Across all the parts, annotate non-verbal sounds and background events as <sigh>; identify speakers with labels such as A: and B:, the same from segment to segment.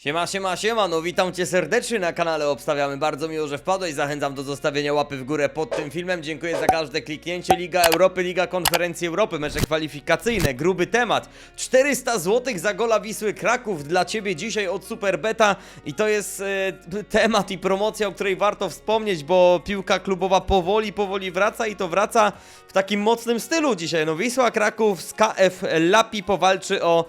A: Siema, siema, siema, no witam cię serdecznie na kanale Obstawiamy. Bardzo miło, że wpadłeś. Zachęcam do zostawienia łapy w górę pod tym filmem. Dziękuję za każde kliknięcie. Liga Europy, Liga Konferencji Europy, mecze kwalifikacyjne, gruby temat. 400 zł za gola Wisły Kraków dla ciebie dzisiaj od Superbeta i to jest e, temat i promocja, o której warto wspomnieć, bo piłka klubowa powoli, powoli wraca i to wraca w takim mocnym stylu dzisiaj. No Wisła Kraków z KF Lapi powalczy o,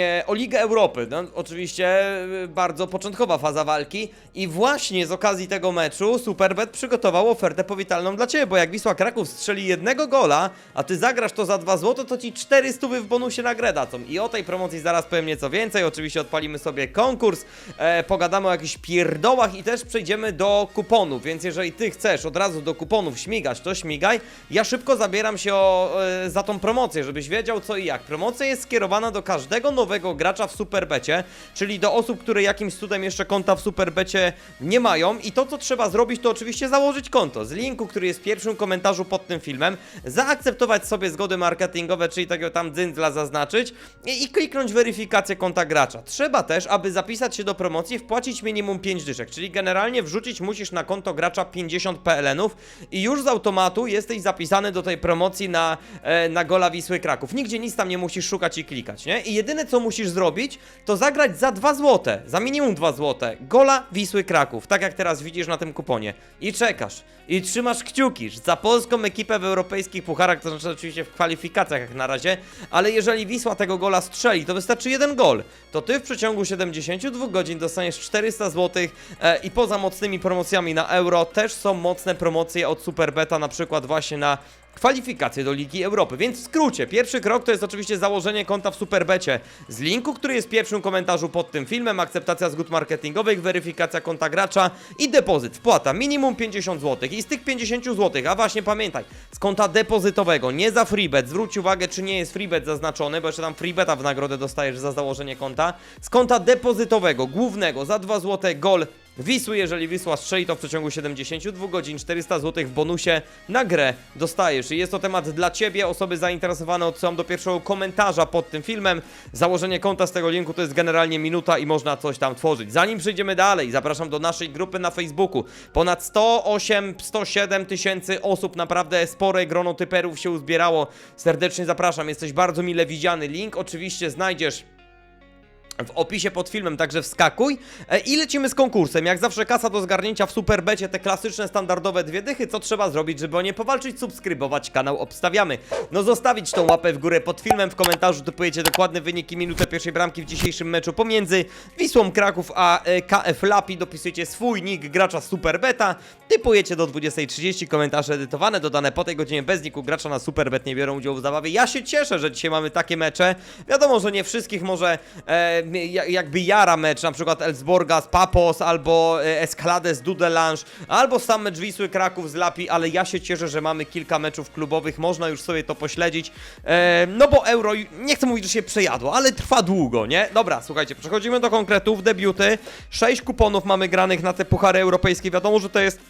A: e, o Ligę Europy. No, oczywiście bardzo początkowa faza walki i właśnie z okazji tego meczu Superbet przygotował ofertę powitalną dla Ciebie, bo jak Wisła Kraków strzeli jednego gola, a Ty zagrasz to za 2 zł, to Ci 400 w bonusie na grę dadzą. I o tej promocji zaraz powiem nieco więcej. Oczywiście odpalimy sobie konkurs, e, pogadamy o jakichś pierdołach i też przejdziemy do kuponów, więc jeżeli Ty chcesz od razu do kuponów śmigać, to śmigaj. Ja szybko zabieram się o, e, za tą promocję, żebyś wiedział co i jak. Promocja jest skierowana do każdego nowego gracza w Superbecie, czyli do osób, które jakimś cudem jeszcze konta w Superbecie nie mają i to co trzeba zrobić to oczywiście założyć konto. Z linku, który jest w pierwszym komentarzu pod tym filmem, zaakceptować sobie zgody marketingowe, czyli takiego tam dzyndzla zaznaczyć i, i kliknąć weryfikację konta gracza. Trzeba też, aby zapisać się do promocji, wpłacić minimum 5 dyszek, czyli generalnie wrzucić musisz na konto gracza 50 PLN-ów i już z automatu jesteś zapisany do tej promocji na, e, na gola Wisły Kraków. Nigdzie nic tam nie musisz szukać i klikać, nie? I jedyne co musisz zrobić, to zagrać za 2 złote, za minimum 2 złote, gola Wisły Kraków, tak jak teraz widzisz na tym kuponie. I czekasz, i trzymasz kciuki za polską ekipę w europejskich pucharach, to znaczy oczywiście w kwalifikacjach jak na razie, ale jeżeli Wisła tego gola strzeli, to wystarczy jeden gol, to ty w przeciągu 72 godzin dostaniesz 400 zł e, i poza mocnymi promocjami na euro też są mocne promocje od Superbeta, na przykład właśnie na kwalifikacje do Ligi Europy. Więc w skrócie, pierwszy krok to jest oczywiście założenie konta w Superbecie z linku, który jest w pierwszym komentarzu pod tym filmem, akceptacja zgód marketingowych, weryfikacja konta gracza i depozyt. Wpłata minimum 50 zł i z tych 50 zł, a właśnie pamiętaj, z konta depozytowego, nie za freebet, zwróć uwagę czy nie jest freebet zaznaczony, bo jeszcze tam freebeta w nagrodę dostajesz za założenie konta, z konta depozytowego, głównego, za 2 zł gol Wisły, jeżeli Wisła strzeli, to w przeciągu 72 godzin 400 zł w bonusie na grę dostajesz. I jest to temat dla Ciebie, osoby zainteresowane odsyłam do pierwszego komentarza pod tym filmem. Założenie konta z tego linku to jest generalnie minuta i można coś tam tworzyć. Zanim przejdziemy dalej, zapraszam do naszej grupy na Facebooku. Ponad 108, 107 tysięcy osób, naprawdę spore grono typerów się uzbierało. Serdecznie zapraszam, jesteś bardzo mile widziany. Link oczywiście znajdziesz w opisie pod filmem, także wskakuj. E, I lecimy z konkursem. Jak zawsze kasa do zgarnięcia w Superbecie, te klasyczne, standardowe dwie dychy. Co trzeba zrobić, żeby o nie powalczyć? Subskrybować kanał Obstawiamy. No zostawić tą łapę w górę pod filmem. W komentarzu typujecie dokładne wyniki, minutę pierwszej bramki w dzisiejszym meczu pomiędzy Wisłą Kraków a e, KF Lapi. Dopisujecie swój nick gracza Superbeta. Typujecie do 20.30. Komentarze edytowane, dodane po tej godzinie bez niku gracza na Superbet nie biorą udziału w zabawie. Ja się cieszę, że dzisiaj mamy takie mecze. Wiadomo, że nie wszystkich może e, jakby jara mecz, na przykład Elsborga z Papos, albo e, Escalade z Dudelange, albo sam mecz Wisły Kraków z Lapi, ale ja się cieszę, że mamy kilka meczów klubowych, można już sobie to pośledzić, e, no bo Euro, nie chcę mówić, że się przejadło, ale trwa długo, nie? Dobra, słuchajcie, przechodzimy do konkretów, debiuty, sześć kuponów mamy granych na te puchary europejskie, wiadomo, że to jest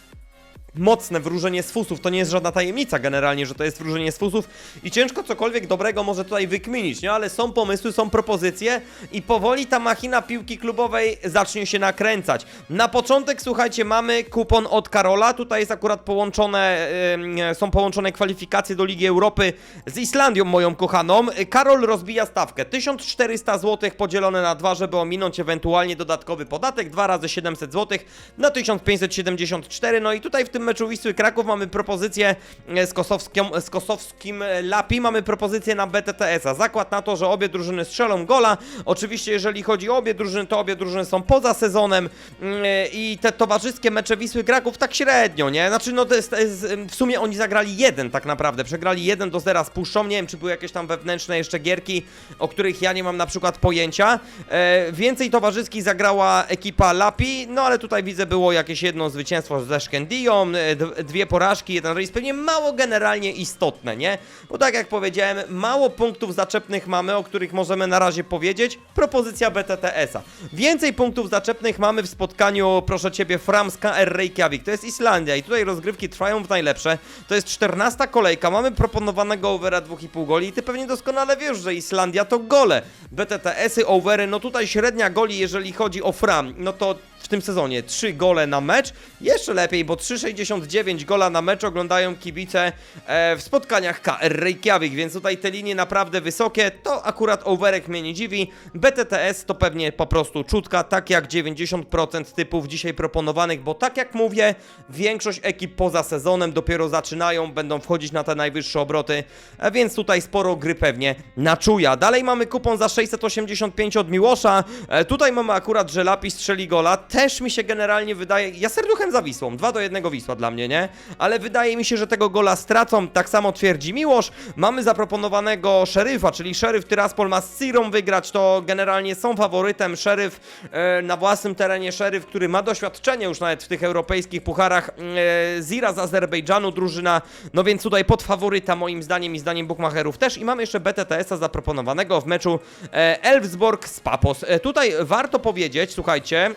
A: mocne wróżenie z fusów. To nie jest żadna tajemnica generalnie, że to jest wróżenie z fusów i ciężko cokolwiek dobrego może tutaj wykminić, nie? Ale są pomysły, są propozycje i powoli ta machina piłki klubowej zacznie się nakręcać. Na początek, słuchajcie, mamy kupon od Karola. Tutaj jest akurat połączone, ym, są połączone kwalifikacje do Ligi Europy z Islandią, moją kochaną. Karol rozbija stawkę. 1400 zł podzielone na dwa, żeby ominąć ewentualnie dodatkowy podatek. 2 razy 700 zł na 1574. No i tutaj w tym meczu Wisły Kraków mamy propozycję e, z, kosowską, z kosowskim e, Lapi, mamy propozycję na BTTS-a. Zakład na to, że obie drużyny strzelą gola. Oczywiście jeżeli chodzi o obie drużyny, to obie drużyny są poza sezonem mm, e, i te towarzyskie mecze Wisły Kraków tak średnio, nie? Znaczy no to jest, jest w sumie oni zagrali jeden tak naprawdę, przegrali 1 do 0 z Puszczą, nie wiem czy były jakieś tam wewnętrzne jeszcze gierki, o których ja nie mam na przykład pojęcia. E, więcej towarzyskich zagrała ekipa Lapi, no ale tutaj widzę było jakieś jedno zwycięstwo ze Szkendią, dwie porażki, jeden remis, pewnie mało generalnie istotne, nie? Bo tak jak powiedziałem, mało punktów zaczepnych mamy, o których możemy na razie powiedzieć. Propozycja BTTS-a. Więcej punktów zaczepnych mamy w spotkaniu, proszę ciebie, Framska R Reykjavik. To jest Islandia i tutaj rozgrywki trwają w najlepsze. To jest 14 kolejka, mamy proponowanego overa 2,5 goli i ty pewnie doskonale wiesz, że Islandia to gole. BTTS-y, overy, no tutaj średnia goli, jeżeli chodzi o Fram, no to w tym sezonie 3 gole na mecz. Jeszcze lepiej, bo 3,69 gola na mecz oglądają kibice e, w spotkaniach KR Reykjavik, więc tutaj te linie naprawdę wysokie. To akurat overek mnie nie dziwi. BTTS to pewnie po prostu czutka, tak jak 90% typów dzisiaj proponowanych, bo tak jak mówię, większość ekip poza sezonem dopiero zaczynają, będą wchodzić na te najwyższe obroty, a więc tutaj sporo gry pewnie na czuja. Dalej mamy kupon za 685 od Miłosza. E, tutaj mamy akurat, że Lapis strzeli gola. Też mi się generalnie wydaje, ja serduchem za Wisłą, 2 do 1 Wisła dla mnie, nie? Ale wydaje mi się, że tego gola stracą, tak samo twierdzi Miłosz. Mamy zaproponowanego szeryfa, czyli szeryf Tyraspol ma z Cirą wygrać, to generalnie są faworytem. Szeryf e, na własnym terenie, szeryf, który ma doświadczenie już nawet w tych europejskich pucharach. E, Zira z Azerbejdżanu, drużyna, no więc tutaj pod faworyta moim zdaniem i zdaniem bookmacherów też. I mamy jeszcze BTTS-a zaproponowanego w meczu e, Elfsborg z Papos. E, tutaj warto powiedzieć, słuchajcie,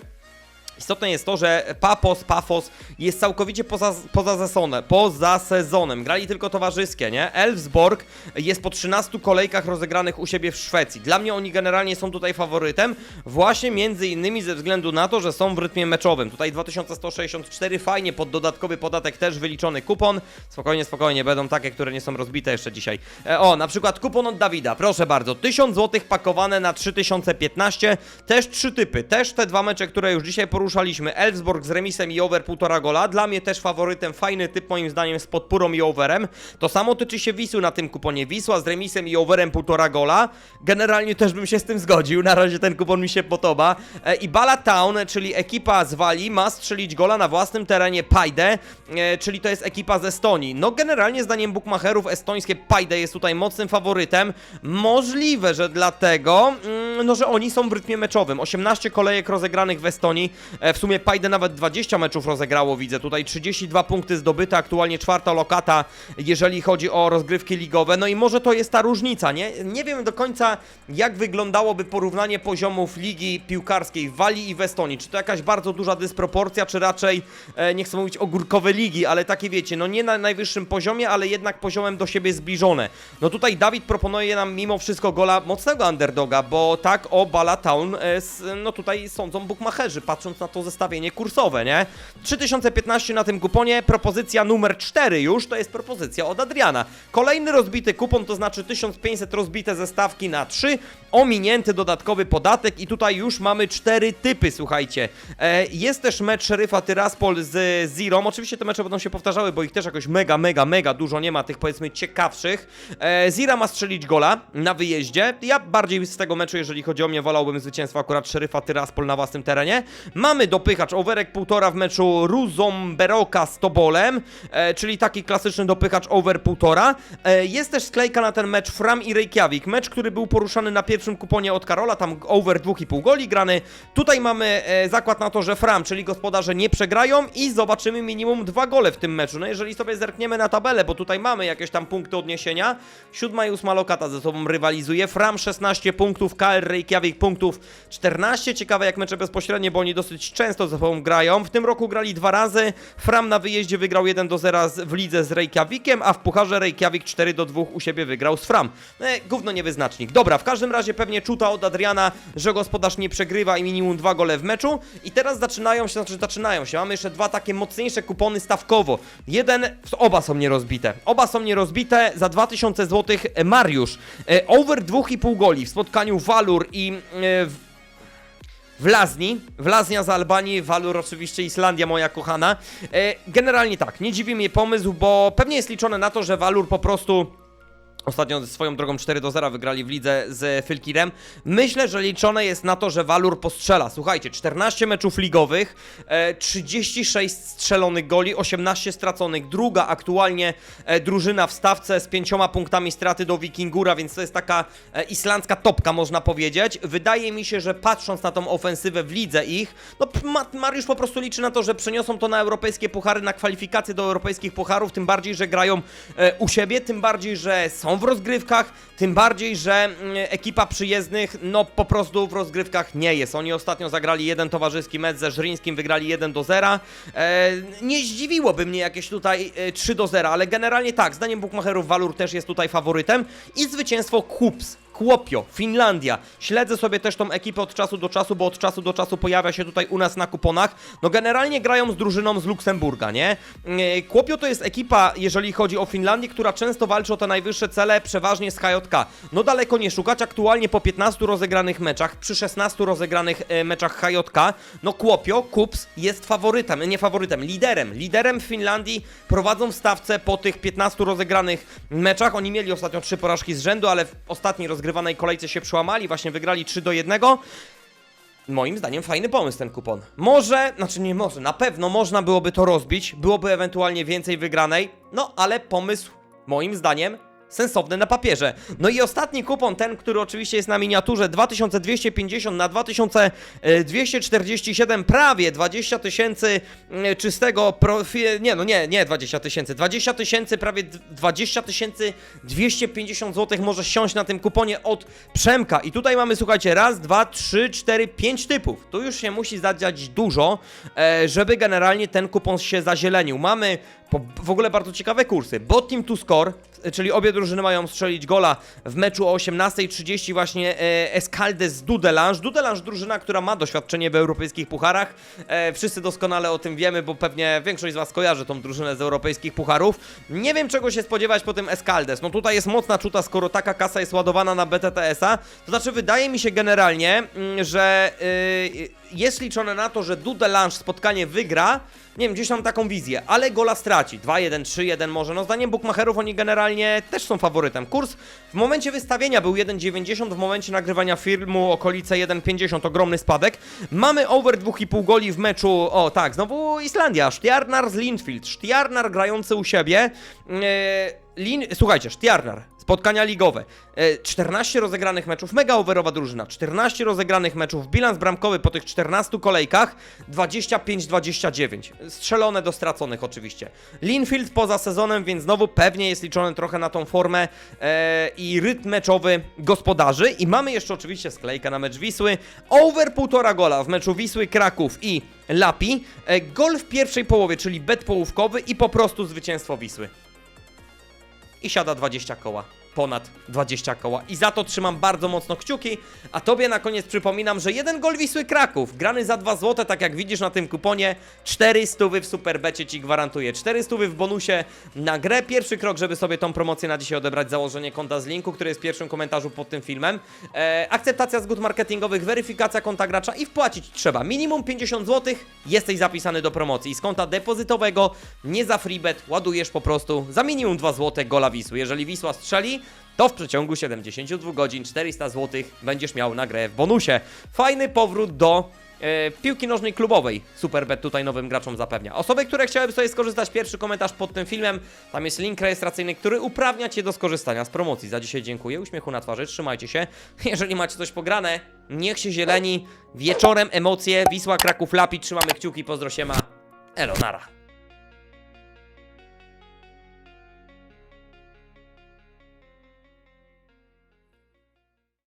A: Istotne jest to, że Papos, Pafos jest całkowicie poza, poza, zasone, poza sezonem. Grali tylko towarzyskie, nie? Elfsborg jest po 13 kolejkach rozegranych u siebie w Szwecji. Dla mnie oni generalnie są tutaj faworytem, właśnie między innymi ze względu na to, że są w rytmie meczowym. Tutaj 2164, fajnie, pod dodatkowy podatek też wyliczony kupon. Spokojnie, spokojnie, będą takie, które nie są rozbite jeszcze dzisiaj. E, o, na przykład kupon od Dawida, proszę bardzo, 1000 zł pakowane na 3015, też trzy typy, też te dwa mecze, które już dzisiaj poruszaliśmy, Elfsborg z remisem i over 1,5 gola, dla mnie też faworytem, fajny typ moim zdaniem z podpórą i overem. To samo tyczy się Wisły na tym kuponie, Wisła z remisem i overem 1,5 gola, generalnie też bym się z tym zgodził, na razie ten kupon mi się podoba. E, I Bala Town, czyli ekipa z Walii, ma strzelić gola na własnym terenie Pajde, e, czyli to jest ekipa z Estonii. No generalnie zdaniem bookmacherów estońskie Pajde jest tutaj mocnym faworytem. Możliwe, że dlatego, mm, no że oni są w rytmie meczowym. 18 kolejek rozegranych w Estonii. E, W sumie Pajde nawet 20 meczów rozegrało, widzę tutaj 32 punkty zdobyte, aktualnie czwarta lokata, jeżeli chodzi o rozgrywki ligowe. No i może to jest ta różnica, nie? Nie wiem do końca, jak wyglądałoby porównanie poziomów ligi piłkarskiej w Walii i w Estonii. Czy to jakaś bardzo duża dysproporcja, czy raczej, e, nie chcę mówić ogórkowe ligi, ale takie wiecie, no nie na najwyższym poziomie, ale jednak poziomem do siebie zbliżone. No tutaj Dawid proponuje nam mimo wszystko gola mocnego underdoga, bo tak o Bala Town, e, no tutaj sądzą bookmacherzy, patrząc na to zestawienie kursowe, nie? 3015 na tym kuponie, propozycja numer 4 już, to jest propozycja od Adriana. Kolejny rozbity kupon, to znaczy 1500 rozbite ze stawki na 3, ominięty dodatkowy podatek i tutaj już mamy cztery typy, słuchajcie. E, jest też mecz Szeryfa Tyraspol z Zirą, oczywiście te mecze będą się powtarzały, bo ich też jakoś mega, mega, mega dużo nie ma, tych powiedzmy ciekawszych. E, Zira ma strzelić gola na wyjeździe, ja bardziej z tego meczu, jeżeli chodzi o mnie, wolałbym zwycięstwo akurat Szeryfa Tyraspol na własnym terenie. Mamy dopychacz, overek półtora w meczu Ruzomberoka z Tobolem, e, czyli taki klasyczny dopychacz over półtora. E, jest też sklejka na ten mecz Fram i Reykjavik, mecz, który był poruszany na pierwszym kuponie od Karola, tam over 2,5 goli grany. Tutaj mamy e, zakład na to, że Fram, czyli gospodarze nie przegrają i zobaczymy minimum dwa gole w tym meczu. No jeżeli sobie zerkniemy na tabelę, bo tutaj mamy jakieś tam punkty odniesienia, siódma i ósma lokata ze sobą rywalizuje, Fram 16 punktów, KR Reykjavik punktów 14, ciekawe jak mecze bezpośrednie, bo oni dosyć często ze sobą grają. W tym roku grali dwa razy, Fram na wyjeździe wygrał 1 do 0 z- w lidze z Reykjavikiem, a w Pucharze Reykjavik 4 do 2 u siebie wygrał z Fram. E, gówno niewyznacznik. Dobra, w każdym razie pewnie czuta od Adriana, że gospodarz nie przegrywa i minimum dwa gole w meczu. I teraz zaczynają się, znaczy zaczynają się, mamy jeszcze dwa takie mocniejsze kupony stawkowo. Jeden, oba są nierozbite. Oba są nierozbite za 2000 zł Mariusz. E, over 2,5 goli w spotkaniu Valur i e, w, w Lazni, w Laznia z Albanii, Walur oczywiście Islandia moja kochana. E, generalnie tak, nie dziwi mnie pomysł, bo pewnie jest liczone na to, że Walur po prostu Ostatnio swoją drogą 4 do 0 wygrali w lidze z Fylkirem. Myślę, że liczone jest na to, że Valur postrzela. Słuchajcie, 14 meczów ligowych, e, 36 strzelonych goli, 18 straconych. Druga aktualnie e, drużyna w stawce z pięcioma punktami straty do Wikingura, więc to jest taka e, islandzka topka, można powiedzieć. Wydaje mi się, że patrząc na tą ofensywę w lidze ich, no Mariusz po prostu liczy na to, że przeniosą to na europejskie puchary, na kwalifikacje do europejskich pucharów, tym bardziej, że grają e, u siebie, tym bardziej, że są w rozgrywkach, tym bardziej, że mm, ekipa przyjezdnych, no po prostu w rozgrywkach nie jest. Oni ostatnio zagrali jeden towarzyski mecz ze Żryńskim, wygrali 1 do 0. E, nie zdziwiłoby mnie jakieś tutaj e, 3 do 0, ale generalnie tak, zdaniem bookmacherów Valur też jest tutaj faworytem i zwycięstwo Kups. Kłopio, Finlandia. Śledzę sobie też tą ekipę od czasu do czasu, bo od czasu do czasu pojawia się tutaj u nas na kuponach. No generalnie grają z drużyną z Luksemburga, nie? Yy, Kłopio to jest ekipa, jeżeli chodzi o Finlandię, która często walczy o te najwyższe cele, przeważnie z HJK. No daleko nie szukać, aktualnie po 15 rozegranych meczach, przy 16 rozegranych e, meczach HJK, no Kłopio, Kups jest faworytem, nie faworytem, liderem. Liderem w Finlandii prowadzą w stawce po tych 15 rozegranych meczach. Oni mieli ostatnio trzy porażki z rzędu, ale w ostatniej rozgrywanej kolejce się przełamali, właśnie wygrali 3 do 1. Moim zdaniem fajny pomysł ten kupon. Może, znaczy nie może, na pewno można byłoby to rozbić, byłoby ewentualnie więcej wygranej, no ale pomysł moim zdaniem sensowny na papierze. No i ostatni kupon, ten, który oczywiście jest na miniaturze 2250 na 2247, prawie 20 tysięcy mm, czystego profi... Nie, no nie, nie 20 tysięcy, 20 tysięcy, prawie d- 20 tysięcy 250 zł może siąść na tym kuponie od Przemka. I tutaj mamy, słuchajcie, raz, dwa, trzy, cztery, pięć typów. Tu już się musi zadziać dużo, e, żeby generalnie ten kupon się zazielenił. Mamy w ogóle bardzo ciekawe kursy. Bot Team to Score, czyli obie drużyny mają strzelić gola w meczu o 18.30 właśnie e, Escalde z Dudelange. Dudelange drużyna, która ma doświadczenie w europejskich pucharach. E, wszyscy doskonale o tym wiemy, bo pewnie większość z Was kojarzy tą drużynę z europejskich pucharów. Nie wiem czego się spodziewać po tym Escaldes. No tutaj jest mocna czuta, skoro taka kasa jest ładowana na BTTS-a. To znaczy wydaje mi się generalnie, mm, że y, jest liczone na to, że Dudelange spotkanie wygra. Nie wiem, gdzieś mam taką wizję, ale gola straci. 2-1, 3-1 może. No zdaniem bookmacherów oni generalnie też są faworytem. Kurs w momencie wystawienia był 1,90, w momencie nagrywania filmu okolice 1,50, ogromny spadek. Mamy over 2,5 goli w meczu, o tak, znowu Islandia, Stjarnar z Lindfield. Stjarnar grający u siebie. Yy, Lin... Słuchajcie, Stjarnar, spotkania ligowe. E, 14 rozegranych meczów, mega overowa drużyna. 14 rozegranych meczów, bilans bramkowy po tych 14 kolejkach 25-29. Strzelone do straconych oczywiście. Linfield poza sezonem, więc znowu pewnie jest liczony trochę na tą formę e, i rytm meczowy gospodarzy. I mamy jeszcze oczywiście sklejkę na mecz Wisły. Over 1,5 gola w meczu Wisły, Kraków i Lapi. E, gol w pierwszej połowie, czyli bet połówkowy i po prostu zwycięstwo Wisły i siada 20 koła. Ponad 20 koła. I za to trzymam bardzo mocno kciuki. A tobie na koniec przypominam, że jeden gol Wisły Kraków, grany za 2 zł, tak jak widzisz na tym kuponie, 4 stówy w Superbecie ci gwarantuję. 4 stówy w bonusie na grę. Pierwszy krok, żeby sobie tą promocję na dzisiaj odebrać, założenie konta z linku, który jest w pierwszym komentarzu pod tym filmem. E, akceptacja zgód marketingowych, weryfikacja konta gracza i wpłacić trzeba. Minimum 50 zł, jesteś zapisany do promocji. I z konta depozytowego, nie za freebet, ładujesz po prostu za minimum 2 zł gola Wisły. Jeżeli Wisła strzeli, to w przeciągu 72 godzin 400 zł będziesz miał na grę w bonusie. Fajny powrót do e, piłki nożnej klubowej. Superbet tutaj nowym graczom zapewnia. Osoby, które chciałyby sobie skorzystać, pierwszy komentarz pod tym filmem. Tam jest link rejestracyjny, który uprawnia Cię do skorzystania z promocji. Za dzisiaj dziękuję, uśmiechu na twarzy, trzymajcie się. <laughs> Jeżeli macie coś pograne, niech się zieleni. Wieczorem emocje, Wisła, Kraków, Lapi, trzymamy kciuki, pozdro siema. Elonara.